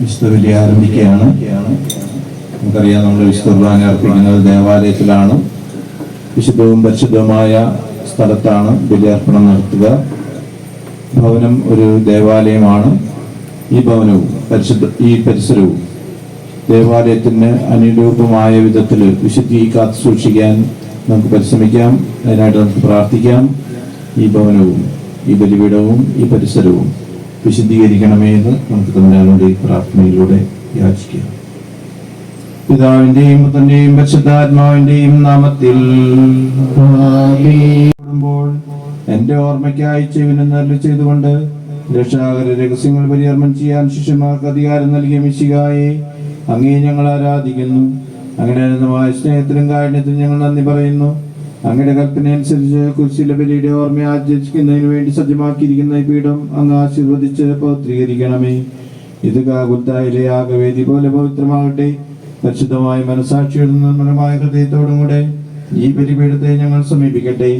വിശുദ്ധ ബലി ആരംഭിക്കുകയാണ്. നമുക്കറിയാം നമ്മൾ വിശുദ്ധുർബാന അർപ്പിക്കുന്നത് ദേവാലയത്തിലാണ്. വിശുദ്ധവും പരിശുദ്ധവുമായ സ്ഥലത്താണ് ബലിയർപ്പണം നടത്തുക. ഭവനം ഒരു ദേവാലയമാണ്. ഈ ഭവനവും പരിശുദ്ധ ഈ പരിസരവും ദേവാലയത്തിന് അനുരൂപമായ വിധത്തിൽ വിശുദ്ധി കാത്തു സൂക്ഷിക്കാൻ നമുക്ക് പരിശ്രമിക്കാം. അതിനായിട്ട് നമുക്ക് പ്രാർത്ഥിക്കാം. ഈ ഭവനവും ഈ ബലിപീഠവും ഈ പരിസരവും വിശുദ്ധീകരിക്കണമേ എന്ന് നമുക്ക് തമ്മിലോട് പ്രാർത്ഥനയിലൂടെ യാചിക്കാം. പിതാവിന്റെയും പുത്രന്റെയും പരിശുദ്ധാത്മാവിന്റെയും നാമത്തിൽ എന്റെ ഓർമ്മയ്ക്കായി ചെവിന് നല്ല ചെയ്തുകൊണ്ട് രക്ഷാകര രഹസ്യങ്ങൾ പരിഹർമ്മം ചെയ്യാൻ ശിഷ്യന്മാർക്ക് അധികാരം നൽകിയ മിശികായെ അങ്ങേ ഞങ്ങൾ ആരാധിക്കുന്നു. അങ്ങനെ അനന്തമായ സ്നേഹത്തിലും കാരുണ്യത്തിലും ഞങ്ങൾ നന്ദി പറയുന്നു. അങ്ങയുടെ കൽപ്പന അനുസരിച്ച് കുരിശിലെ ബലിയുടെ ഓർമ്മ ആചരിക്കുന്നതിന് വേണ്ടി സജ്ജമാക്കിയിരിക്കുന്ന ഈ പീഠം അങ്ങ് ആശീർവദിച്ച് പൗത്രീകരിക്കണമേ ഇത് കാകുത്തായിലെ ആകവേദി പോലെ പവിത്രമാകട്ടെ. പരിശുദ്ധമായ മനസാക്ഷിയുടെ നിർമ്മലമായ ഹൃദയത്തോടും കൂടെ ഈ ബലിപീഠത്തെ ഞങ്ങൾ സമീപിക്കട്ടെ.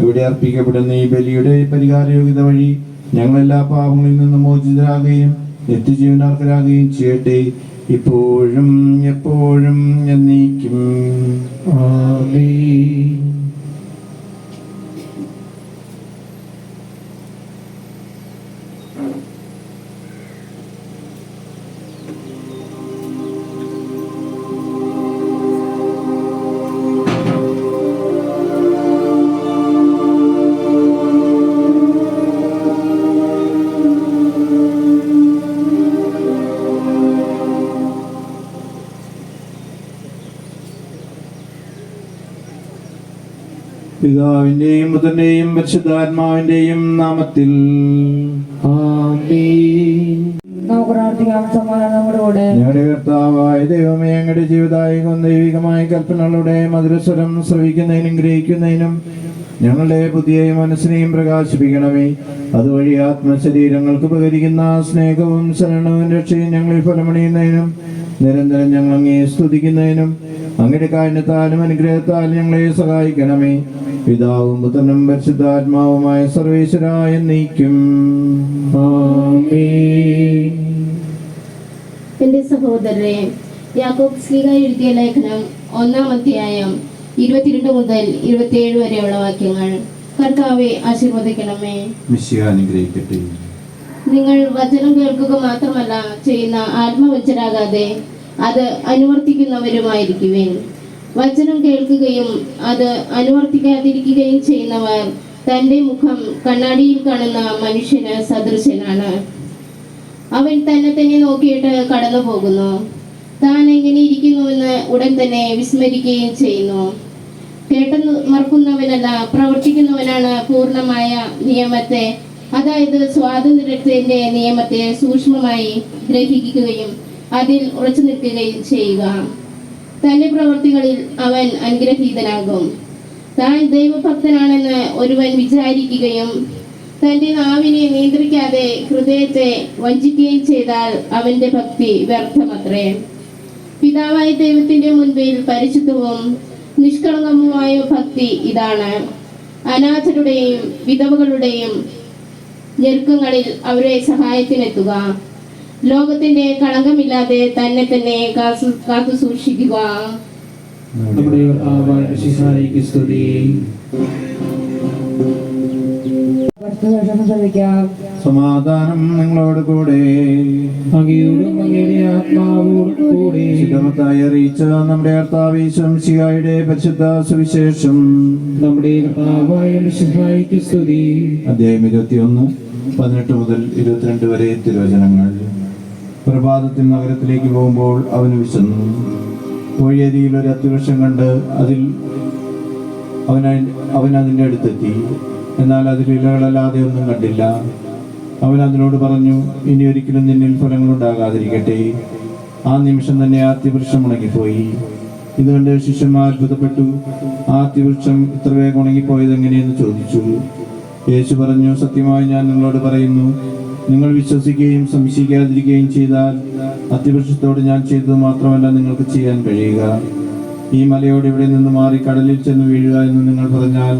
ഇവിടെ അർപ്പിക്കപ്പെടുന്ന ഈ ബലിയുടെ പരിഹാരയോഗ്യത വഴി ഞങ്ങളെല്ലാ പാപങ്ങളിൽ നിന്നും മോചിതരാകുകയും നിത്യജീവനാർക്കരാകുകയും ചെയ്യട്ടെ. ഇപ്പോഴും എപ്പോഴും എന്നേക്കും. പിതാവിന്റെയും ബുധന്റെയും പരിശുദ്ധാത്മാവിന്റെയും നാമത്തിൽ. ഞങ്ങളുടെ കർത്താവായ ദൈവമേ ഞങ്ങളുടെ ജീവിതായകം ദൈവികമായ കൽപ്പനകളുടെ മധുരസ്വരം ശ്രവിക്കുന്നതിനും ഗ്രഹിക്കുന്നതിനും ഞങ്ങളുടെ പുതിയ മനസ്സിനെയും പ്രകാശിപ്പിക്കണമേ. അതുവഴി ആത്മശരീരങ്ങൾക്ക് ഉപകരിക്കുന്ന സ്നേഹവും ശരണവും രക്ഷയും ഞങ്ങളിൽ ഫലമണിയുന്നതിനും നിരന്തരം ഞങ്ങൾ അങ്ങേ സ്തുതിക്കുന്നതിനും അങ്ങയുടെ കാരണത്താലും അനുഗ്രഹത്താലും ഞങ്ങളെ സഹായിക്കണമേ. പിതാവും പുത്രനും പരിശുദ്ധാത്മാവുമായ സർവേശ്വരായ നീക്കും എന്റെ സഹോദരരെ യാക്കോബ് സ്ലീഹ എഴുതിയ ലേഖനം ഒന്നാം അധ്യായം ഇരുപത്തിരണ്ട് മുതൽ ഇരുപത്തിയേഴ് വരെയുള്ള വാക്യങ്ങൾ. കർത്താവെ ആശീർവദിക്കണമേ. അനുഗ്രഹിക്കട്ടെ. നിങ്ങൾ വചനം കേൾക്കുക മാത്രമല്ല ചെയ്യുന്ന ആത്മവഞ്ചരാകാതെ അത് അനുവർത്തിക്കുന്നവരുമായിരിക്കുവിൻ. വചനം കേൾക്കുകയും അത് അനുവർത്തിക്കാതിരിക്കുകയും ചെയ്യുന്നവർ തന്റെ മുഖം കണ്ണാടിയിൽ കാണുന്ന മനുഷ്യന് സദൃശനാണ്. അവൻ തന്നെ തന്നെ നോക്കിയിട്ട് കടന്നു പോകുന്നു. താൻ എങ്ങനെ ഇരിക്കുന്നുവെന്ന് ഉടൻ തന്നെ വിസ്മരിക്കുകയും ചെയ്യുന്നു. കേട്ടെന്ന് മറക്കുന്നവനല്ല പ്രവർത്തിക്കുന്നവനാണ് പൂർണമായ നിയമത്തെ അതായത് സ്വാതന്ത്ര്യത്തിന്റെ നിയമത്തെ സൂക്ഷ്മമായി ഗ്രഹിക്കുകയും അതിൽ ഉറച്ചു നിൽക്കുകയും ചെയ്യുക. തന്റെ പ്രവൃത്തികളിൽ അവൻ അനുഗ്രഹീതനാകും. താൻ ദൈവഭക്തനാണെന്ന് ഒരുവൻ വിചാരിക്കുകയും തന്റെ നാവിനെ നിയന്ത്രിക്കാതെ ഹൃദയത്തെ വഞ്ചിക്കുകയും ചെയ്താൽ അവന്റെ ഭക്തി വ്യർത്ഥമത്രേ. പിതാവായ ദൈവത്തിന്റെ മുൻപിൽ പരിശുദ്ധവും നിഷ്കളങ്കവുമായ ഭക്തി ഇതാണ്. അനാഥരുടെയും വിധവകളുടെയും ഞെരുക്കങ്ങളിൽ അവരെ സഹായത്തിനെത്തുക. ലോകത്തിന്റെ കളങ്കമില്ലാതെ തന്നെ തന്നെ കാത്തു സൂക്ഷിക്കുക. നമ്മുടെ സമാധാനം നിങ്ങളോട് കൂടെ. ശുദ്ധമത്തായി അറിയിച്ച നമ്മുടെ കർത്താവിശംശിയായുടെ പരിശുദ്ധ സുവിശേഷം. നമ്മുടെ അദ്ദേഹം മിശിഹായിക്ക് സ്തുതി. അധ്യായം ഇരുപത്തിയൊന്ന് പതിനെട്ട് മുതൽ ഇരുപത്തിരണ്ട് വരെ തിരുവചനങ്ങൾ. പ്രഭാതത്തിൽ നഗരത്തിലേക്ക് പോകുമ്പോൾ അവന് വിശന്നു. വഴിയരിയിൽ ഒരു അത്യവൃക്ഷം കണ്ട് അതിൽ അവൻ അവൻ അതിന്റെ അടുത്തെത്തി. എന്നാൽ അതിൽ ഇലകളല്ലാതെ ഒന്നും കണ്ടില്ല. അവൻ അതിനോട് പറഞ്ഞു ഇനി ഒരിക്കലും നിന്നിൽ ഫലങ്ങളുണ്ടാകാതിരിക്കട്ടെ ആ നിമിഷം തന്നെ ആ അത്യവൃക്ഷം ഉണങ്ങിപ്പോയി. ഇതുകൊണ്ട് ശിഷ്യന്മാർ അത്ഭുതപ്പെട്ടു. ആ അത്യവൃക്ഷം ഇത്ര വേഗം ഉണങ്ങിപ്പോയത് എങ്ങനെയെന്ന് ചോദിച്ചു. യേശു പറഞ്ഞു സത്യമായി ഞാൻ നിങ്ങളോട് പറയുന്നു നിങ്ങൾ വിശ്വസിക്കുകയും സംശയിക്കാതിരിക്കുകയും ചെയ്താൽ അത്യപക്ഷത്തോട് ഞാൻ ചെയ്തത് മാത്രമല്ല നിങ്ങൾക്ക് ചെയ്യാൻ കഴിയുക. ഈ മലയോട് ഇവിടെ നിന്ന് മാറി കടലിൽ ചെന്ന് വീഴുക എന്ന് നിങ്ങൾ പറഞ്ഞാൽ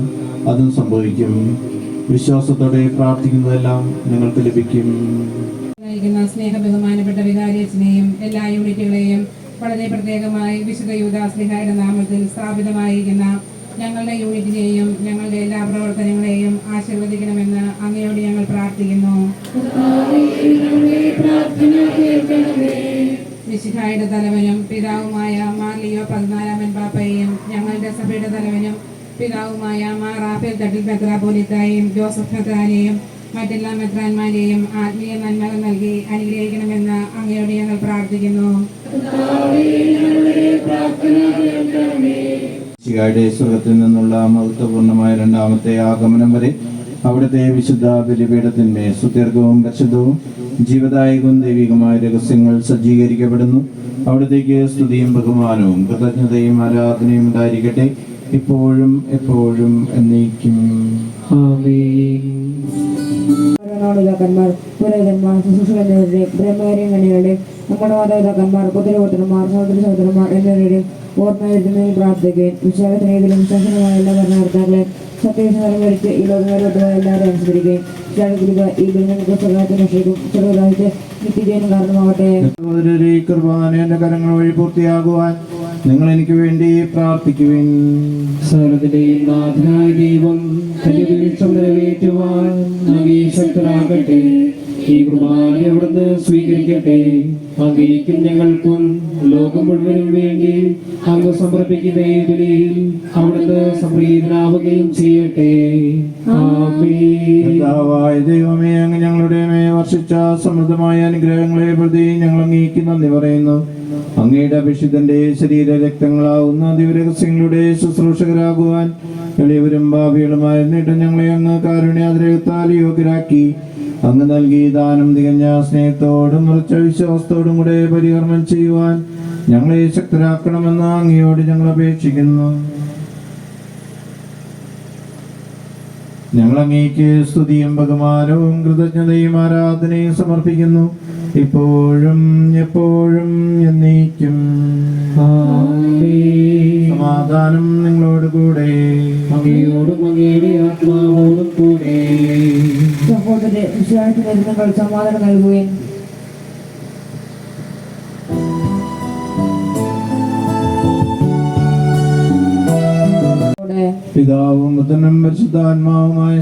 അതും സംഭവിക്കും. വിശ്വാസത്തോടെ പ്രാർത്ഥിക്കുന്നതെല്ലാം നിങ്ങൾക്ക് ലഭിക്കും. സ്നേഹ ബഹുമാനപ്പെട്ട വികാരിയച്ഛനെയും എല്ലാ യൂണിറ്റുകളെയും വളരെ പ്രത്യേകമായി വിശുദ്ധ യൂദാസ്ലിഹായുടെ നാമത്തിൽ സ്ഥാപിതമായിരിക്കുന്ന ഞങ്ങളുടെ യൂണിറ്റിനെയും ഞങ്ങളുടെ എല്ലാ പ്രവർത്തനങ്ങളെയും ആശീർവദിക്കണമെന്ന് അങ്ങയോട് ഞങ്ങൾ പ്രാർത്ഥിക്കുന്നു. വിശുദ്ധായുടെ തലവനും പിതാവുമായ മാർ ലിയോ പതിനാലാമൻ പാപ്പയെയും ഞങ്ങളുടെ സഭയുടെ തലവനും പിതാവുമായ മാർ റാഫേൽ തട്ടിൽ മെത്രാപോലിത്തായും ജോസഫ് മെത്രാനെയും മറ്റെല്ലാ മെത്രാന്മാരെയും ആത്മീയ നന്മകൾ നൽകി അനുഗ്രഹിക്കണമെന്ന് അങ്ങയോട് ഞങ്ങൾ പ്രാർത്ഥിക്കുന്നു. ശിയായുടെ സുഖത്തിൽ നിന്നുള്ള മഹത്വപൂർണമായ രണ്ടാമത്തെ ആഗമനം വരെ അവിടുത്തെ വിശുദ്ധ ബലിപീഠത്തിന്മേൽ സുദീർഘവും പരിശുദ്ധവും ജീവദായകവും ദൈവികമായ രഹസ്യങ്ങൾ സജ്ജീകരിക്കപ്പെടുന്നു. അവിടത്തേക്ക് സ്തുതിയും ബഹുമാനവും കൃതജ്ഞതയും ആരാധനയും ഉണ്ടായിരിക്കട്ടെ. ഇപ്പോഴും എപ്പോഴും എന്നേക്കും. ആമേൻ ഭരണോടിതാക്കന്മാർ പുരോഹിതന്മാർ ശുശ്രൂഷകന്മാരുടെ ബ്രഹ്മകാര്യങ്ങളുടെ നമ്മുടെ മാതാപിതാക്കന്മാർ കുതിരപുത്രന്മാർ സഹോദര സഹോദരന്മാർ എന്നിവരുടെ ഓർമ്മയെഴുതുന്നതിൽ പ്രാർത്ഥിക്കുകയും വിശ്വാസത്തിനെതിലും വിശ്വാസമായ എല്ലാ ഭരണകർത്താക്കളെ സത്യവിശ്വാസം വരിച്ച് ഈ ലോകങ്ങളിലോട്ട് എല്ലാവരും അനുസരിക്കുകയും ജാഗ്രത ഈ സ്വകാര്യത്തിന് രക്ഷയ്ക്കും ചെറുതായിട്ട് നിത്യജയനും കാരണമാവട്ടെ. കരങ്ങൾ വഴി പൂർത്തിയാകുവാൻ നിങ്ങൾ എനിക്ക് വേണ്ടി പ്രാർത്ഥിക്കുവിൻ. സകലത്തിന്റെയും നാഥനായ ദൈവം തന്റെ വീഴ്ച നിറവേറ്റുവാൻ അങ്ങേ ഈ കുർബാന അവിടുന്ന് സ്വീകരിക്കട്ടെ. അങ്ങേക്കും ഞങ്ങൾക്കും ലോകം മുഴുവനും വേണ്ടി അങ്ങ് സമർപ്പിക്കുന്ന അവിടുന്ന് സംപ്രീതനാവുകയും ചെയ്യട്ടെ. ദൈവമേ അങ്ങ് ഞങ്ങളുടെ മേ വർഷിച്ച സമൃദ്ധമായ അനുഗ്രഹങ്ങളെ പ്രതി ഞങ്ങൾ അങ്ങേക്ക് നന്ദി പറയുന്നു. അങ്ങയുടെ അഭിഷിതന്റെ ശരീര രക്തങ്ങളാവുന്ന ദിവരഹസ്യങ്ങളുടെ ശുശ്രൂഷകരാകുവാൻ എളിയവരും ഭാവികളുമായിരുന്നിട്ട് ഞങ്ങളെ അങ്ങ് കാരുണ്യാതിരകത്താൽ യോഗ്യരാക്കി അങ്ങ് നൽകി ദാനം തികഞ്ഞ സ്നേഹത്തോടും നിറച്ച വിശ്വാസത്തോടും കൂടെ പരികർമ്മം ചെയ്യുവാൻ ഞങ്ങളെ ശക്തരാക്കണമെന്ന് അങ്ങയോട് ഞങ്ങൾ അപേക്ഷിക്കുന്നു. ഞങ്ങൾ അങ്ങേക്ക് സ്തുതിയും ബഹുമാനവും കൃതജ്ഞതയും ആരാധനയും സമർപ്പിക്കുന്നു. ഇപ്പോഴും എപ്പോഴും എന്നേക്കും. സമാധാനം നിങ്ങളോട് കൂടെ. സഹോദരൻ വിശ്വാസത്തിൽ ആത്മാവോടും കൂടെ. സഹോദരരെ വിശ്വാസത്തിന് നിങ്ങൾ സമാധാനം നൽകുകയും പിതാവും പുത്രനും പരിശുദ്ധാത്മാവുമായ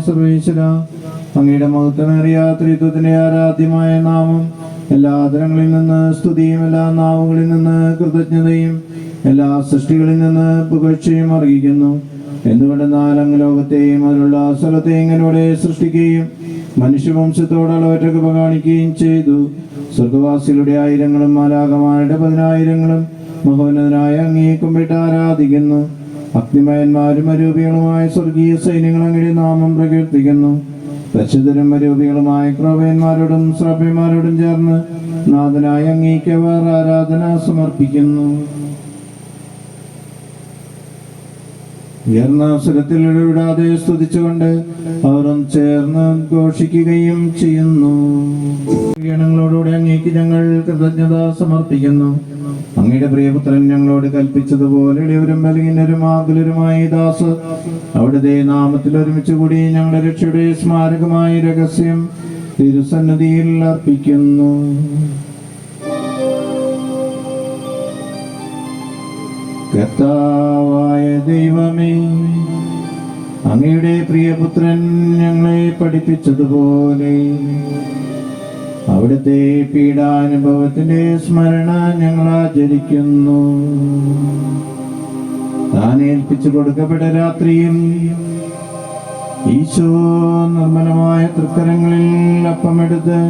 അങ്ങയുടെ മഹത്വമേറിയ ത്രിത്വത്തിന്റെ ആരാധ്യമായ നാമം എല്ലാ ആദരങ്ങളിൽ നിന്ന് സ്തുതിയും എല്ലാ നാവുകളിൽ നിന്ന് കൃതജ്ഞതയും എല്ലാ സൃഷ്ടികളിൽ നിന്ന് പുകഴ്ചയും അറിയിക്കുന്നു എന്തുകൊണ്ടെന്നാൽ അങ്ങ് ലോകത്തെയും അതിലുള്ള സ്ഥലത്തെയും ഇങ്ങനെ സൃഷ്ടിക്കുകയും മനുഷ്യവംശത്തോട് അളവറ്റ കൃപ കാണിക്കുകയും ചെയ്തു. സ്വർഗവാസികളുടെ ആയിരങ്ങളും മാലാകമാരുടെ പതിനായിരങ്ങളും മഹോന്നതനായ അങ്ങേക്കും വിട്ട് ആരാധിക്കുന്നു. അഗ്നിമയന്മാരും അരൂപികളുമായ സ്വർഗീയ സൈന്യങ്ങൾ അങ്ങയുടെ നാമം പ്രകീർത്തിക്കുന്നു. രക്ഷിതരും അരൂപികളുമായ ക്രോവയന്മാരോടും ശ്രവ്യന്മാരോടും ചേർന്ന് നാഥനായ അങ്ങേക്ക് അവർ ആരാധന സമർപ്പിക്കുന്നു. ഉയർന്ന അവസരത്തിൽ ഇടവിടാതെ സ്തുതിച്ചുകൊണ്ട് അവർ ചേർന്ന് ഘോഷിക്കുകയും ചെയ്യുന്നു. ഗണങ്ങളോടുകൂടെ അങ്ങേക്ക് ഞങ്ങൾ കൃതജ്ഞത സമർപ്പിക്കുന്നു. അങ്ങയുടെ പ്രിയപുത്രൻ ഞങ്ങളോട് കൽപ്പിച്ചതുപോലെ ഇളയവരും ബലഹീനരും ആകുലരുമായ ദാസ് അവിടുത്തെ നാമത്തിൽ ഒരുമിച്ച് കൂടി ഞങ്ങളുടെ രക്ഷയുടെ സ്മാരകമായ രഹസ്യം തിരുസന്നിധിയിൽ അർപ്പിക്കുന്നു. ദൈവമേ അങ്ങയുടെ പ്രിയപുത്രൻ ഞങ്ങളെ പഠിപ്പിച്ചതുപോലെ അവിടുത്തെ പീഡാനുഭവത്തിന്റെ സ്മരണ ഞങ്ങൾ ആചരിക്കുന്നു. താൻ ഏൽപ്പിച്ചു കൊടുക്കപ്പെട്ട രാത്രിയിൽ ഈശോ നിർമ്മലമായ തൃക്കരങ്ങളിൽ അപ്പമെടുത്ത്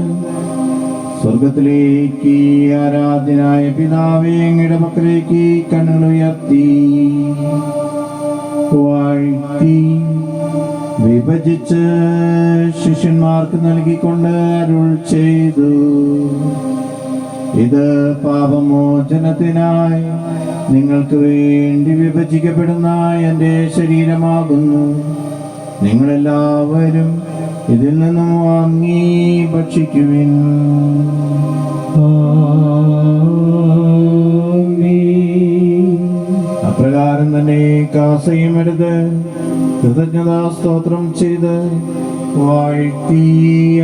സ്വർഗത്തിലേക്ക് ആരാധ്യനായ പിതാവേ അങ്ങയുടെ പക്കലേക്ക് വാഴ്ത്തി വിഭജിച്ച് ശിഷ്യന്മാർക്ക് നൽകിക്കൊണ്ട് അരുൾ ചെയ്തു. ഇത് പാപമോചനത്തിനായി നിങ്ങൾക്ക് വേണ്ടി വിഭജിക്കപ്പെടുന്ന എന്റെ ശരീരമാകുന്നു. നിങ്ങളെല്ലാവരും ഇതിൽ നിന്നും വാങ്ങി ഭക്ഷിക്കുവിൻ. അപ്രകാരം തന്നെ കാസയും എടുത്ത് കൃതജ്ഞതാ സ്തോത്രം ചെയ്ത് വാഴ്ത്തി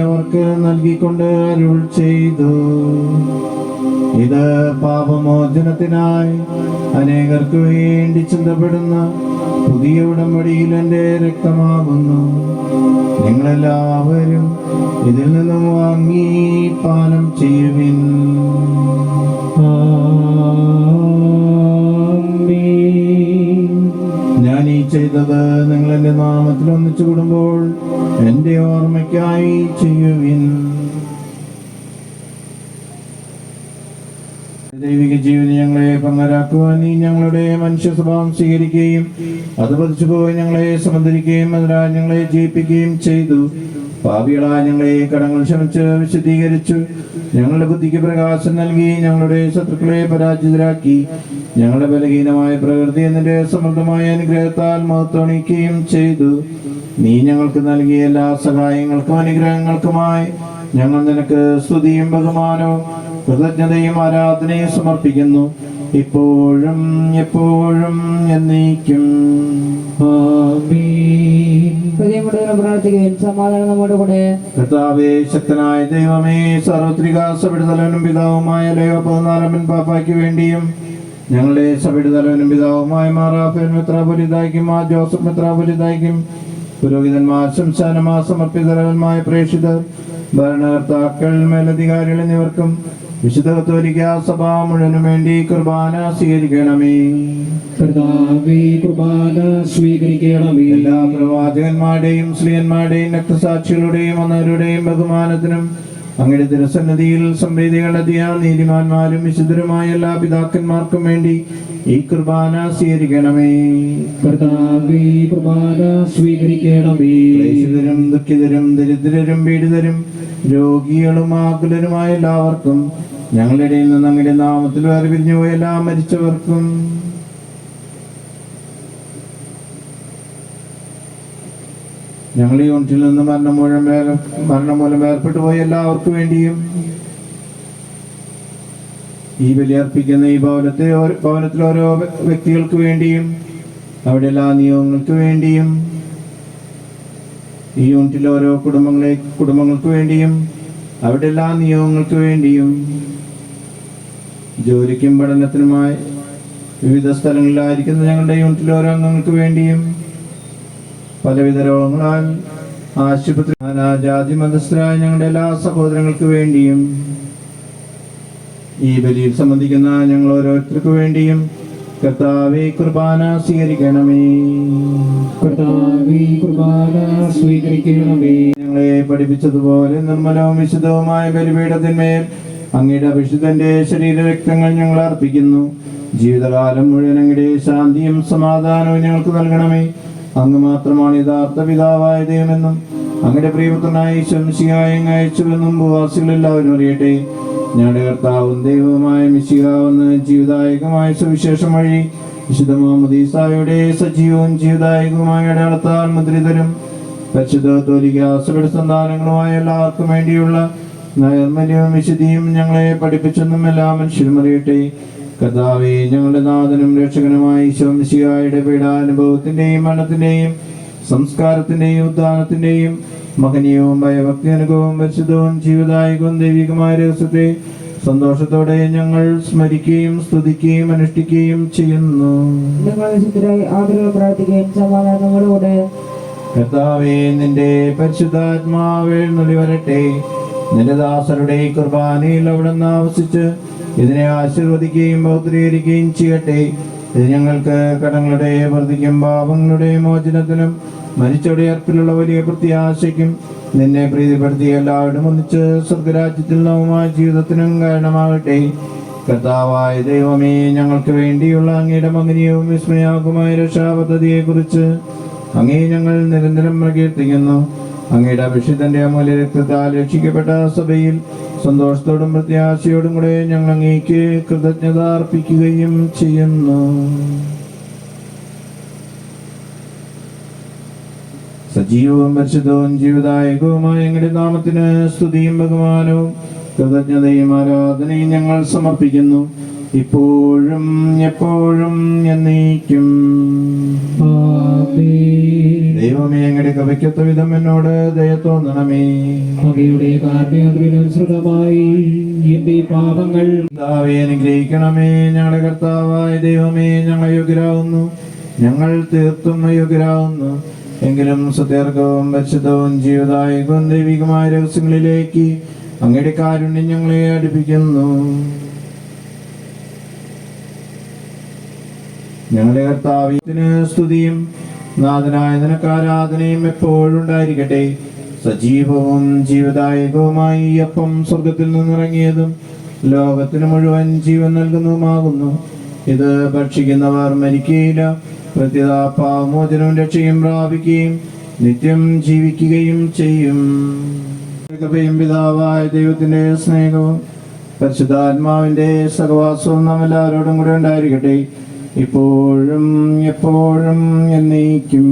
അവർക്ക് നൽകിക്കൊണ്ട് അരുൾ ചെയ്തു. ഇത് പാപമോചനത്തിനായി അനേകർക്ക് വേണ്ടി ചിന്തപ്പെടുന്ന പുതിയ ഉടമ്പടിയിൽ എന്റെ രക്തമാകുന്നു. നിങ്ങളെല്ലാവരും ഇതിൽ നിന്നും വാങ്ങി പാനം ചെയ്യുവിൻ. ഞാൻ ഈ ചെയ്തത് നിങ്ങൾ എന്റെ നാമത്തിൽ ഒന്നിച്ചു കൂടുമ്പോൾ എന്റെ ഓർമ്മയ്ക്കായി ചെയ്യുവിൻ ദൈവിക ജീവിതം ഞങ്ങളെ പങ്കരാക്കുവാൻ നീ ഞങ്ങളുടെ മനുഷ്യ സ്വഭാവം സ്വീകരിക്കുകയും അത് പതിച്ചു പോയി ഞങ്ങളെ സംബന്ധിക്കുകയും അതിനാൽ ഞങ്ങളെ ജയിപ്പിക്കുകയും ചെയ്തു. പാപികളാ ഞങ്ങളെ കടങ്ങൾ ക്ഷമിച്ച് വിശദീകരിച്ചു ഞങ്ങളുടെ ബുദ്ധിക്ക് പ്രകാശം നൽകി ഞങ്ങളുടെ ശത്രുക്കളെ പരാജിതരാക്കി. ഞങ്ങളുടെ ബലഹീനമായ പ്രകൃതി എന്നിന്റെ സമൃദ്ധമായ അനുഗ്രഹത്താൽ മഹത്വണിക്കുകയും ചെയ്തു. നീ ഞങ്ങൾക്ക് നൽകിയ എല്ലാ സഹായങ്ങൾക്കും അനുഗ്രഹങ്ങൾക്കുമായി ഞങ്ങൾ നിനക്ക് സ്തുതിയും ബഹുമാനവും കൃതജ്ഞതയും ആരാധനയും സമർപ്പിക്കുന്നു. ഇപ്പോഴും എപ്പോഴും എന്നേക്കും. ആമേൻ. ഹൃദയം കൂടുതൽ പ്രാർത്ഥിക്കുകയും സമാധാനം നമ്മുടെ കർത്താവേ ശക്തനായ ദൈവമേ സാർവത്രിക സഭയുടെ തലവനും പിതാവുമായ ലയോ പതിനാലമൻ പാപ്പായ്ക്ക് വേണ്ടിയും ഞങ്ങളുടെ സവിടുതലവനും തലവനും പിതാവുമായ മാറാഫേൻ മെത്രാപൊലിതായിക്കും ആ ജോസഫ് മെത്രാപൊലിതായിക്കും പുരോഹിതന്മാർ ശംശാനമാ സമർപ്പിതരന്മായ പ്രേക്ഷിതർ ഭരണകർത്താക്കൾ മേലധികാരികൾ എന്നിവർക്കും വിശുദ്ധ കത്തോലിക്ക സഭ മുഴുവനും വേണ്ടി കുർബാന സ്വീകരിക്കണമേ. കർത്താവേ കുർബാന സ്വീകരിക്കണമേ. എല്ലാ പ്രവാചകന്മാരുടെയും സ്ത്രീയന്മാരുടെയും രക്തസാക്ഷികളുടെയും അന്നവരുടെയും ബഹുമാനത്തിനും അങ്ങയുടെ തിരുസന്നിധിയിൽ സംവേദികളെത്തിയ നീതിമാന്മാരും വിശുദ്ധരുമായ എല്ലാ പിതാക്കന്മാർക്കും വേണ്ടി ഈ കുർബാന സ്വീകരിക്കണമേ. കർത്താവേ കുർബാന സ്വീകരിക്കണമേ. ക്ലേശിതരും ദുഃഖിതരും ദരിദ്രരും പീഡിതരും രോഗികളും ആകുലരുമായ എല്ലാവർക്കും ഞങ്ങളുടെ ഇടയിൽ നിന്ന് അങ്ങയുടെ നാമത്തിൽ വേർപിരിഞ്ഞു പോയ എല്ലാ മരിച്ചവർക്കും. ഞങ്ങൾ ഈ യൂണിറ്റിൽ നിന്ന് മരണം മൂലം മരണം മൂലം ഏർപ്പെട്ടു പോയ എല്ലാവർക്കും വേണ്ടിയും ഈ ബലിയർപ്പിക്കുന്ന ഈ ഭവനത്തെ ഭവനത്തിലെ ഓരോ വ്യക്തികൾക്ക് വേണ്ടിയും അവിടെ എല്ലാ നിയമങ്ങൾക്ക് വേണ്ടിയും ഈ യൂണിറ്റിലെ ഓരോ കുടുംബങ്ങളെ കുടുംബങ്ങൾക്ക് വേണ്ടിയും അവിടെ എല്ലാ നിയമങ്ങൾക്ക് വേണ്ടിയും ജോലിക്കും പഠനത്തിനുമായി വിവിധ സ്ഥലങ്ങളിലായിരിക്കുന്ന ഞങ്ങളുടെ യൂണിറ്റിലെ ഓരോ അംഗങ്ങൾക്ക് വേണ്ടിയും പലവിധ രോഗങ്ങളാൽ ആശുപത്രി ജാതി മതസ്ഥരായ ഞങ്ങളുടെ എല്ലാ സഹോദരങ്ങൾക്ക് വേണ്ടിയും ഈ ബലിയിൽ സംബന്ധിക്കുന്ന ഞങ്ങൾ ഓരോരുത്തർക്ക് വേണ്ടിയും കർത്താവെ കുർബാന സ്വീകരിക്കണമേ. കർത്താവേ കുർബാന സ്വീകരിക്കണമേ. ഞങ്ങളെ പഠിപ്പിച്ചതുപോലെ നിർമ്മലവും വിശുദ്ധവുമായ ബലിപീഠത്തിന്മേൽ അങ്ങയുടെ അഭിഷിതന്റെ ശരീരരക്തങ്ങൾ ഞങ്ങൾ അർപ്പിക്കുന്നു. ജീവിതകാലം മുഴുവൻ അങ്ങയുടെ ശാന്തിയും സമാധാനവും ഞങ്ങൾക്ക് നൽകണമേ. അങ്ങ് മാത്രമാണ് യഥാർത്ഥ പിതാവായ ദൈവമെന്നും അങ്ങയുടെ പ്രിയപുത്രനായ ശംശിയായ അയച്ചുവെന്നും ഭൂവാസികൾ എല്ലാവരും അറിയട്ടെ. ഞങ്ങളുടെ കർത്താവും ദൈവവുമായ മിശികാവുന്ന ജീവദായകമായ സുവിശേഷം വഴി വിശുദ്ധ മുഹമ്മദീസായുടെ സജീവവും ജീവദായകവുമായ അടയാളത്താൽ മുദ്രിതരും പരിശുദ്ധ തോലികാസയുടെ സന്താനങ്ങളുമായ എല്ലാവർക്കും വേണ്ടിയുള്ള നൈർമല്യവും വിശുദ്ധിയും ഞങ്ങളെ പഠിപ്പിച്ചെന്നും എല്ലാ മനുഷ്യരും അറിയട്ടെ. കർത്താവെ ഞങ്ങളുടെ നാഥനും രക്ഷകനുമായ ഈശോമിശിയായുടെ പീഡാനുഭവത്തിന്റെയും മരണത്തിന്റെയും സംസ്കാരത്തിന്റെയും ഉദ്ധാനത്തിന്റെയും മഹനീയവും ഭയഭക്തി അനുഭവവും പരിശുദ്ധവും ജീവദായകവും ദൈവികമായ രഹസ്യത്തെ സന്തോഷത്തോടെ ഞങ്ങൾ സ്മരിക്കുകയും സ്തുതിക്കുകയും അനുഷ്ഠിക്കുകയും ചെയ്യുന്നു. കർത്താവേ നിന്റെ പരിശുദ്ധാത്മാവേഴ്ന്നൊളി വരട്ടെ നിന്റെ ദാസരുടെ കുർബാനയിൽ അവിടെ നിന്ന് ആവസിച്ച് ഇതിനെ ആശീർവദിക്കുകയും ബൗദ്ധീകരിക്കുകയും ചെയ്യട്ടെ. ഇത് ഞങ്ങൾക്ക് കടങ്ങളുടെ വർദ്ധിക്കും പാപങ്ങളുടെ മോചനത്തിനും മരിച്ചയുടെ അർപ്പിലുള്ള വലിയ പ്രത്യാശയ്ക്കും നിന്നെ പ്രീതിപ്പെടുത്തി എല്ലാവരും ഒന്നിച്ച് സ്വർഗരാജ്യത്തിൽ നവമായ ജീവിതത്തിനും കാരണമാകട്ടെ. കർത്താവായ ദൈവമേ ഞങ്ങൾക്ക് വേണ്ടിയുള്ള അങ്ങയുടെ മകനീയവും വിസ്മയാകുമായ രക്ഷാപദ്ധതിയെക്കുറിച്ച് അങ്ങേ ഞങ്ങൾ നിരന്തരം പ്രകീർത്തിക്കുന്നു. അങ്ങയുടെ അഭിഷിതന്റെ അമൂല്യ രക്തത്താൽ രക്ഷിക്കപ്പെട്ട സഭയിൽ സന്തോഷത്തോടും പ്രത്യാശയോടും കൂടെ ഞങ്ങൾ അങ്ങേക്ക് കൃതജ്ഞത അർപ്പിക്കുകയും ചെയ്യുന്നു. സജീവവും പരിശുദ്ധവും ജീവിതായകവുമായ എങ്ങനെ നാമത്തിന് സ്തുതിയും ബഹുമാനവും കൃതജ്ഞതയും ആരാധനയും ഞങ്ങൾ സമർപ്പിക്കുന്നു. ഇപ്പോഴും എപ്പോഴും എന്നേക്കും. ദൈവമേ അങ്ങയുടെ കവയ്ക്കത്ത വിധം എന്നോട് ദയ തോന്നണമേ. അങ്ങയുടെ കാരണനുസൃതമായി എന്റെ പാപങ്ങൾ കർത്താവെ അനുഗ്രഹിക്കണമേ. ഞങ്ങളുടെ കർത്താവായ ദൈവമേ ഞങ്ങൾ യോഗ്യരാകുന്നു. ഞങ്ങൾ തീർത്തും യോഗ്യരാകുന്നു. എങ്കിലും സുദീർഘവും പരിശുദ്ധവും ജീവദായകവും ദൈവികമായ രഹസ്യങ്ങളിലേക്ക് അങ്ങയുടെ കാരുണ്യം ഞങ്ങളെ അടുപ്പിക്കുന്നു. ഞങ്ങളുടെ കർത്താവിന് സ്തുതിയും നാഥനായ നിനക്ക് ആരാധനയും എപ്പോഴും ഉണ്ടായിരിക്കട്ടെ സജീവവും ജീവദായകവുമായി അപ്പം സ്വർഗത്തിൽ നിന്നിറങ്ങിയതും ലോകത്തിന് മുഴുവൻ ജീവൻ നൽകുന്നതുമാകുന്നു. ഇത് ഭക്ഷിക്കുന്നവർ മരിക്കുകയില്ല. പ്രത്യത പാവമോചനവും രക്ഷയും പ്രാപിക്കുകയും നിത്യം ജീവിക്കുകയും ചെയ്യും. കൃപയും പിതാവായ ദൈവത്തിന്റെ സ്നേഹവും പരിശുദ്ധാത്മാവിന്റെ സഹവാസവും നാം എല്ലാവരോടും കൂടെ ഉണ്ടായിരിക്കട്ടെ. ഇപ്പോഴും എപ്പോഴും എന്നേക്കും.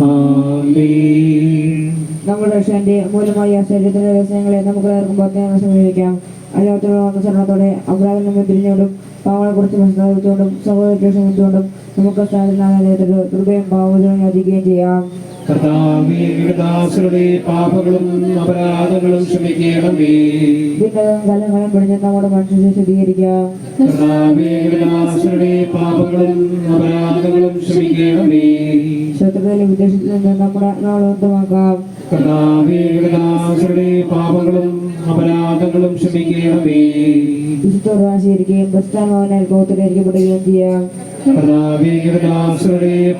ആമേൻ. നമ്മുടെ മൂലമായി ശരീരത്തിന്റെ വ്യവസായങ്ങളെ നമുക്ക് ഏർക്കുമ്പോൾ സമീപിക്കാം. അല്ലാത്തവരുടെ ശരണത്തോടെ അപരാധം നമ്മൾ തിരിഞ്ഞുകൊണ്ടും പാവങ്ങളെ സഹോദരത്തെ ശ്രമിച്ചുകൊണ്ടും നമുക്ക് സ്ഥാനത്തിനാലയത്തിൽ കൃപയും പാവചനം യാചിക്കുകയും ചെയ്യാം. കർത്താവേ ദാസരുടെ പാപങ്ങളും അപരാധങ്ങളും ക്ഷമിക്കണമേ. ഭിന്നതയും കലങ്ങളും പിടിഞ്ഞ് നമ്മുടെ മനുഷ്യരെ ശുദ്ധീകരിക്കാം കർത്താവേ ദാസരുടെ പാപങ്ങളും അപരാധങ്ങളും ക്ഷമിക്കണമേ. ശത്രുതയിലെ വിദേശത്തിൽ നിന്ന് നമ്മുടെ ആത്മാവളന്തമാക്കാം കർത്താവേ പാപങ്ങളും അപരാധങ്ങളും ക്ഷമിക്കണമേ. വിശുദ്ധ ആശീകരിക്കുകയും പ്രസ്ഥാനമാവനാൽ കോത്തിലേരിക്കപ്പെടുകയും ചെയ്യാം.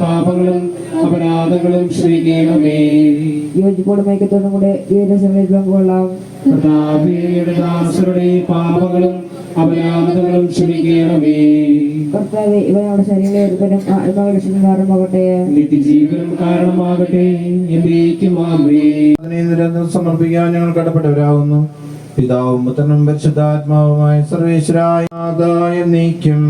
പാപങ്ങളും അപരാധങ്ങളും യോജിപ്പോടും കൂടെ ദാസരുടെ പാപങ്ങളും അപരാധങ്ങളും ക്ഷമിക്കണമേ കർത്താവ് ഇവ നമ്മുടെ ശരീരം ഒരുത്തരും ആത്മാവിലക്ഷണം കാരണമാകട്ടെ. നിത്യജീവനം കാരണമാകട്ടെ. എന്നേക്കും ആമേ അതിനെ നിരന്തരം സമർപ്പിക്കാൻ ഞങ്ങൾ കടപ്പെട്ടവരാകുന്നു. പിതാവും പുത്രനും പരിശുദ്ധാത്മാവുമായ സർവേശ്വരായ നീക്കും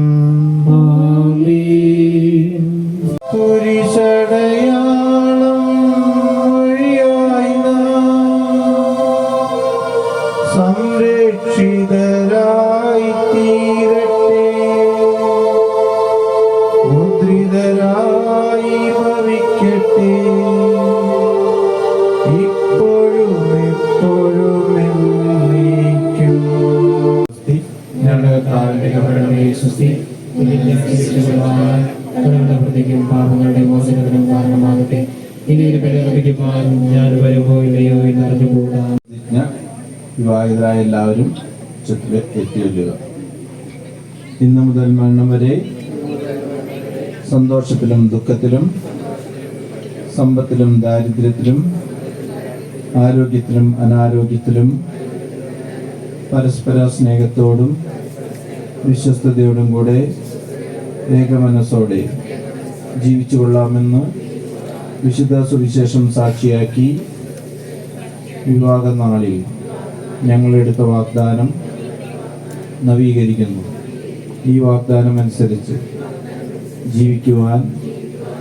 പ്രതിജ്ഞ വിവാഹിതരായ എല്ലാവരും ചുറ്റിൽ എത്തിയൊല്ലുക ഇന്ന് മുതൽ മരണം വരെ സന്തോഷത്തിലും ദുഃഖത്തിലും സമ്പത്തിലും ദാരിദ്ര്യത്തിലും ആരോഗ്യത്തിലും അനാരോഗ്യത്തിലും പരസ്പര സ്നേഹത്തോടും വിശ്വസ്തയോടും കൂടെ ഏകമനസ്സോടെ ജീവിച്ചു കൊള്ളാമെന്ന് വിശുദ്ധ സുവിശേഷം സാക്ഷിയാക്കി വിവാഹ നാളിൽ ഞങ്ങളെടുത്ത വാഗ്ദാനം നവീകരിക്കുന്നു. ഈ വാഗ്ദാനം അനുസരിച്ച് ജീവിക്കുവാൻ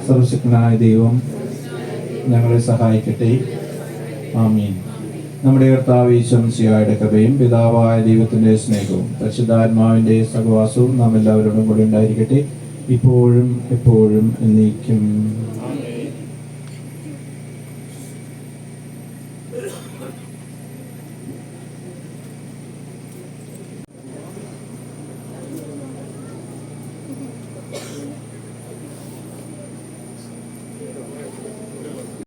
സർവശക്തനായ ദൈവം ഞങ്ങളെ സഹായിക്കട്ടെ. ആമീൻ. നമ്മുടെ കർത്താവ് സിയായുടെ കഥയും പിതാവായ ദൈവത്തിന്റെ സ്നേഹവും പരിശുദ്ധാത്മാവിന്റെ സഹവാസവും നാം എല്ലാവരോടും കൂടെ ഉണ്ടായിരിക്കട്ടെ. ഇപ്പോഴും എപ്പോഴും എന്നേക്കും.